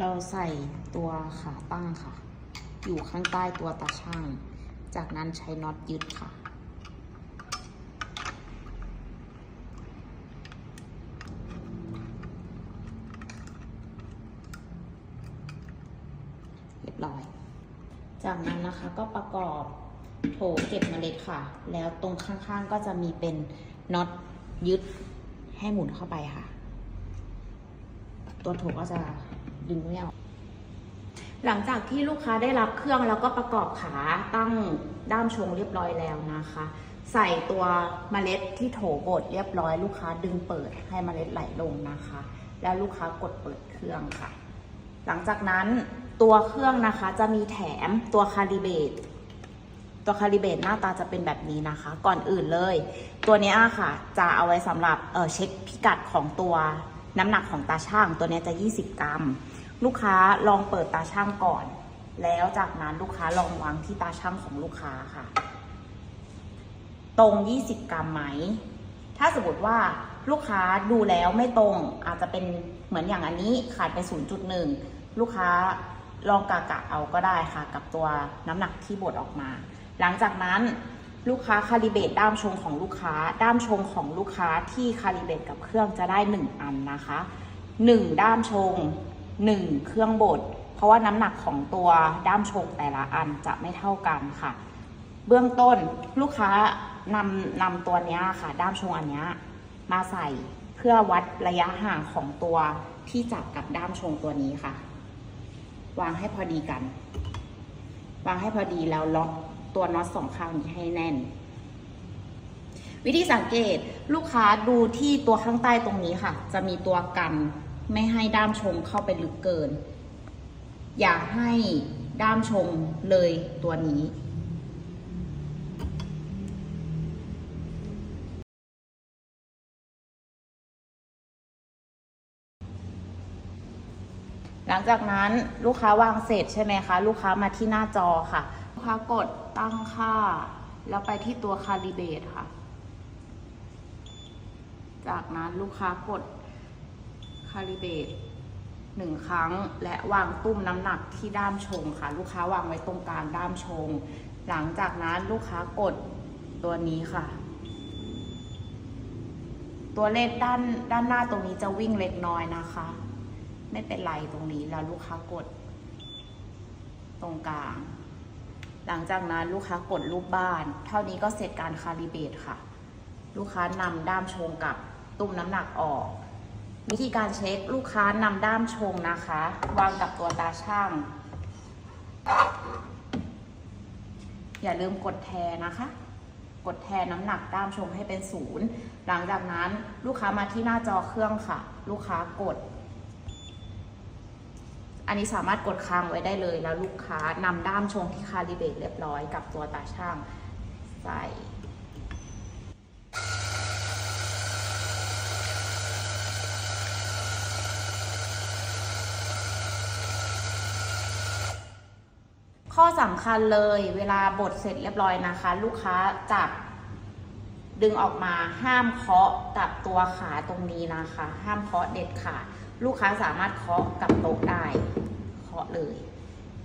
เราใส่ตัวขาตั้งค่ะ อยู่ข้างใต้ตัวตาช่าง จากนั้นใช้น็อตยึดค่ะ เรียบร้อย จากนั้นนะคะก็ประกอบโถเก็บเมล็ดค่ะ แล้วตรงข้างๆก็จะมีเป็นน็อตยึดให้หมุนเข้าไปค่ะ ตัวโถก็จะ ดึงไม่ออก หลังจากที่ลูกค้าได้รับเครื่องแล้วก็ประกอบขาตั้งด้ามชงเรียบร้อยแล้วนะคะ ใส่ตัวเมล็ดที่โถบดเรียบร้อย ลูกค้าดึงเปิดให้เมล็ดไหลลงนะคะ แล้วลูกค้ากดเปิดเครื่องค่ะ หลังจากนั้นตัวเครื่องนะคะจะมีแถมตัวคาลิเบตตัวคาลิเบตหน้าตาจะเป็นแบบนี้นะคะ ก่อนอื่นเลย ตัวนี้ค่ะ จะเอาไว้สำหรับเเช็คพิกัดของตัวน้ำหนักของตาช่าง ตัวนี้ยจะ 20 กรัม ลูกค้าลองเปิดตาช่างก่อน แล้วจากนั้นลูกค้าลองวางที่ตาช่างของลูกค้าค่ะ ตรง 20 กรัมไหม ถ้าสมมติว่าลูกค้าดูแล้วไม่ตรงอาจจะเป็นเหมือนอย่างอันนี้ขาดไป 0.1 ลูกค้าลองกะกะเอาก็ได้ค่ะ กับตัวน้ำหนักที่บดออกมา หลังจากนั้นลูกค้าคาลิเบตด้ามชงของลูกค้า ด้ามชงของลูกค้าที่คาลิเบตกับเครื่องจะได้ 1 อันนะคะ 1 ด้ามชง 1 เครื่องบด เพราะว่าน้ำหนักของตัวด้ามชงแต่ละอันจะไม่เท่ากันค่ะ เบื้องต้นลูกค้านำนำตัวนี้ค่ะ ด้ามชงอันนี้มาใส่เพื่อวัดระยะห่างของตัวที่จับกับด้ามชงตัวนี้ค่ะ วางให้พอดีกัน วางให้พอดีแล้วล็อกตัวน็อตสองข้างนี้ให้แน่น วิธีสังเกตลูกค้าดูที่ตัวข้างใต้ตรงนี้ค่ะ จะมีตัวกัน ไม่ให้ด้ามชงเข้าไปลึกเกิน อย่าให้ด้ามชงเลยตัวนี้หลังจากนั้นลูกค้าวางเสร็จใช่ไหมคะ ลูกค้ามาที่หน้าจอค่ะ ลูกค้ากดตั้งค่า แล้วไปที่ตัวคาลิเบตค่ะ จากนั้นลูกค้ากดาลิเบตหนึ่งครั้งและวางตุ้มน้ำหนักที่ด้ามชงค่ะ ลูกค้าวางไว้ตรงกลางด้ามชง หลังจากนั้นลูกค้ากดตัวนี้ค่ะ ตัวเลขด้านด้านหน้าตรงนี้จะวิ่งเล็กน้อยนะคะ ไม่เป็นไรตรงนี้แล้วลูกค้ากด ตรงกลาง หลังจากนั้นลูกค้ากดรูปบ้าน เท่านี้ก็เสร็จการคาลิเบตค่ะ ลูกค้านำด้ามชงกับตุ้มน้ำหนักออก วิธีการเช็คลูกค้านำด้ามชงนะคะ วางกับตัวตาช่าง อย่าลืมกดแทนนะคะ กดแทนน้ำหนักด้ามชงให้เป็นศูนย์หลังจากนั้นลูกค้ามาที่หน้าจอเครื่องค่ะ ลูกค้ากด อันนี้สามารถกดค้างไว้ได้เลยแล้วลูกค้านำด้ามชงที่คาลิเบตเรียบร้อยกับตัวตาช่างใส่ ข้อสำคัญเลยเวลาบดเสร็จเรียบร้อยนะคะ ลูกค้าจับดึงออกมาห้ามเคาะกับตัวขาตรงนี้นะคะ ห้ามเคาะเด็ดขาดลูกค้าสามารถเคาะกับโต๊ะได้เคาะเลย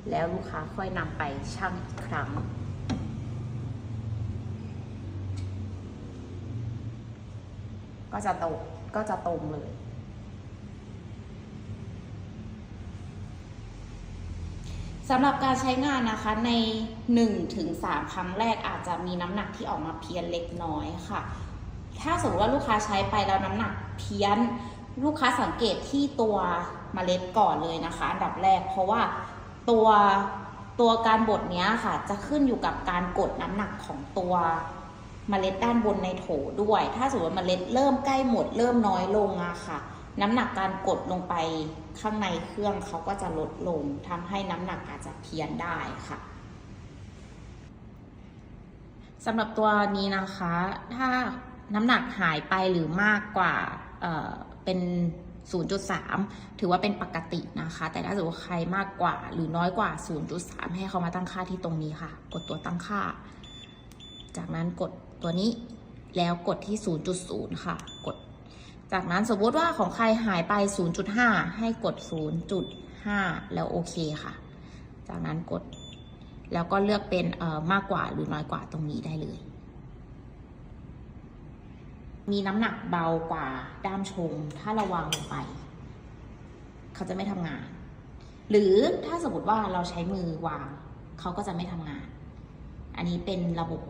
แล้วลูกค้าค่อยนำไปชั่งอีกครั้ง ก็จะตรงก็จะตรงเลย สำหรับการใช้งานนะคะใน 1-3 ครั้งแรกอาจจะมีน้ำหนักที่ออกมาเพี้ยนเล็กน้อยค่ะ ถ้าสมมติว่าลูกค้าใช้ไปแล้วน้ำหนักเพี้ยน ลูกค้าสังเกตที่ตัวเมล็ดก่อนเลยนะคะอันดับแรกเพราะว่าตัวตัวการบดเนี้ยค่ะ จะขึ้นอยู่กับการกดน้ำหนักของตัวเมล็ดด้านบนในโถด้วย ถ้าสมมติว่าเมล็ดเริ่มใกล้หมดเริ่มน้อยลงอะค่ะ น้ำหนักการกดลงไปข้างในเครื่องเขาก็จะลดลงทำให้น้ำหนักอาจจะเพี้ยนได้ค่ะสำหรับตัวนี้นะคะ ถ้าน้ำหนักหายไปหรือมากกว่าเเป็น 0.3 ถือว่าเป็นปกตินะคะ แต่ถ้าสมมติว่าใครมากกว่าหรือน้อยกว่า 0.3 ให้เขามาตั้งค่าที่ตรงนี้ค่ะ กดตัวตั้งค่า จากนั้นกดตัวนี้แล้วกดที่ 0.0 ค่ะ กด จากนั้นสมมติว่าของใครหายไป 0.5 ให้กด 0.5 แล้วโอเคค่ะ จากนั้นกด แล้วก็เลือกเป็นเอ่อมากกว่าหรือน้อยกว่าตรงนี้ได้เลย มีน้ำหนักเบากว่าด้ามชง ถ้าเราวางลงไป เขาจะไม่ทำงาน หรือถ้าสมมติว่าเราใช้มือวาง เขาก็จะไม่ทำงาน อันนี้เป็นระบบ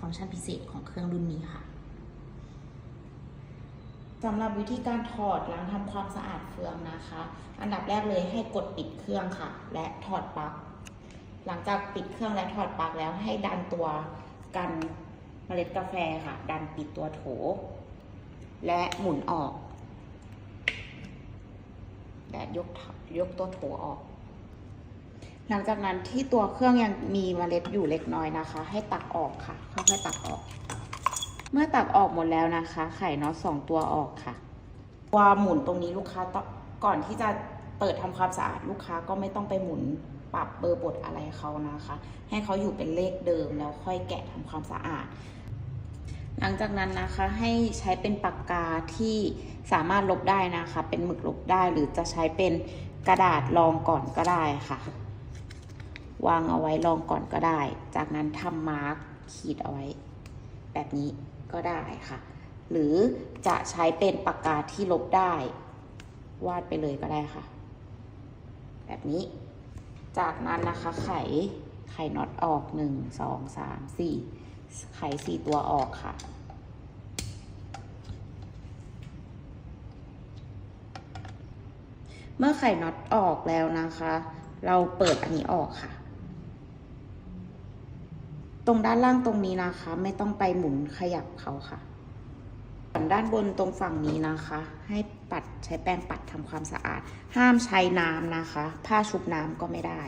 ฟังก์ชันพิเศษของเครื่องรุ่นนี้ค่ะ สำหรับวิธีการถอดล้างทำความสะอาดเฟืองนะคะ อันดับแรกเลยให้กดปิดเครื่องค่ะ และถอดปลั๊ก หลังจากปิดเครื่องและถอดปลั๊กแล้วให้ดันตัวกันเมล็ดกาแฟค่ะ ดันปิดตัวโถ และหมุนออกและยกยกตัวโถออก หลังจากนั้นที่ตัวเครื่องยังมีเมล็ดอยู่เล็กน้อยนะคะ ให้ตักออกค่ะค่อยๆตักออก เมื่อตักออกหมดแล้วนะคะ ไข่น็อตสองตัวออกค่ะตัวหมุนตรงนี้ลูกค้าก่อนที่จะเปิดทำความสะอาดลูกค้าก็ไม่ต้องไปหมุนปรับเบอร์บทอะไรเขานะคะ ให้เขาอยู่เป็นเลขเดิมแล้วค่อยแกะทำความสะอาด หลังจากนั้นนะคะให้ใช้เป็นปากกาที่สามารถลบได้นะคะ เป็นหมึกลบได้หรือจะใช้เป็นกระดาษรองก่อนก็ได้ค่ะ วางเอาไว้รองก่อนก็ได้ จากนั้นทำมาร์กขีดเอาไว้ แบบนี้ ก็ได้ค่ะ หรือจะใช้เป็นปากกาที่ลบได้ วาดไปเลยก็ได้ค่ะ แบบนี้ จากนั้นนะคะไขไขน็อตออกหนึ่งสองสามสี่ไขสี่ตัวออกค่ะเมื่อไขน็อตออกแล้วนะคะ เราเปิดอันนี้ออกค่ะ ตรงด้านล่างตรงนี้นะคะ ไม่ต้องไปหมุนขยับเขาค่ะส่วนด้านบนตรงฝั่งนี้นะคะ ให้ปัดใช้แป้งปัดทำความสะอาด ห้ามใช้น้ำนะคะ ผ้าชุบน้ำก็ไม่ได้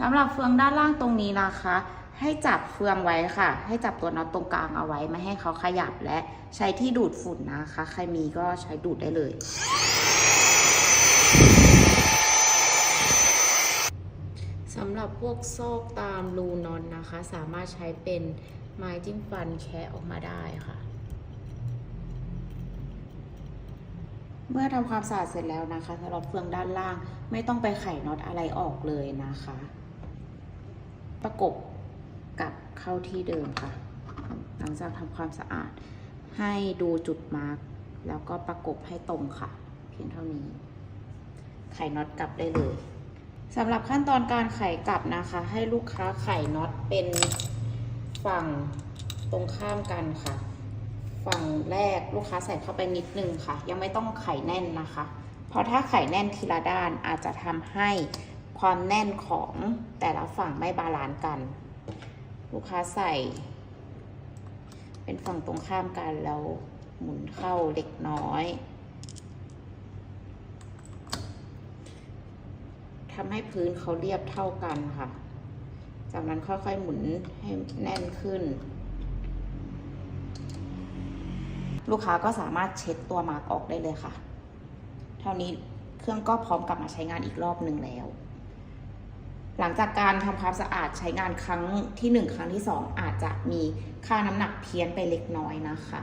สำหรับเฟืองด้านล่างตรงนี้นะคะ ให้จับเฟืองไว้ค่ะ ให้จับตัวน็อตตรงกลางเอาไว้ไม่ให้เขาขยับและใช้ที่ดูดฝุ่นนะคะ ใครมีก็ใช้ดูดได้เลย สำหรับพวกซอกตามรูนอนนะคะ สามารถใช้เป็นไม้จิ้มฟันแคะออกมาได้ค่ะ เมื่อทำความสะอาดเสร็จแล้วนะคะสำหรับเฟืองด้านล่างไม่ต้องไปไขน็อตอะไรออกเลยนะคะ ประกบกลับเข้าที่เดิมค่ะ หลังจากทำความสะอาดให้ดูจุดมาร์กแล้วก็ประกบให้ตรงค่ะ เพียงเท่านี้ ไขน็อตกลับได้เลย สำหรับขั้นตอนการไขกลับนะคะ ให้ลูกค้าไขน็อตเป็นฝั่งตรงข้ามกันค่ะ ฝั่งแรกลูกค้าใส่เข้าไปนิดนึงค่ะ ยังไม่ต้องไขแน่นนะคะ เพราะถ้าไขแน่นทีละด้านอาจจะทำให้ความแน่นของแต่ละฝั่งไม่บาลานซ์กัน ลูกค้าใส่ เป็นฝั่งตรงข้ามกันแล้วหมุนเข้าเล็กน้อย ทำให้พื้นเขาเรียบเท่ากันค่ะ จากนั้นค่อยๆหมุนให้แน่นขึ้น ลูกค้าก็สามารถเช็ดตัวมาร์กออกได้เลยค่ะ เท่านี้เครื่องก็พร้อมกลับมาใช้งานอีกรอบหนึ่งแล้ว หลังจากการทำความสะอาดใช้งานครั้งที่หนึ่งครั้งที่สองอาจจะมีค่าน้ำหนักเพี้ยนไปเล็กน้อยนะคะ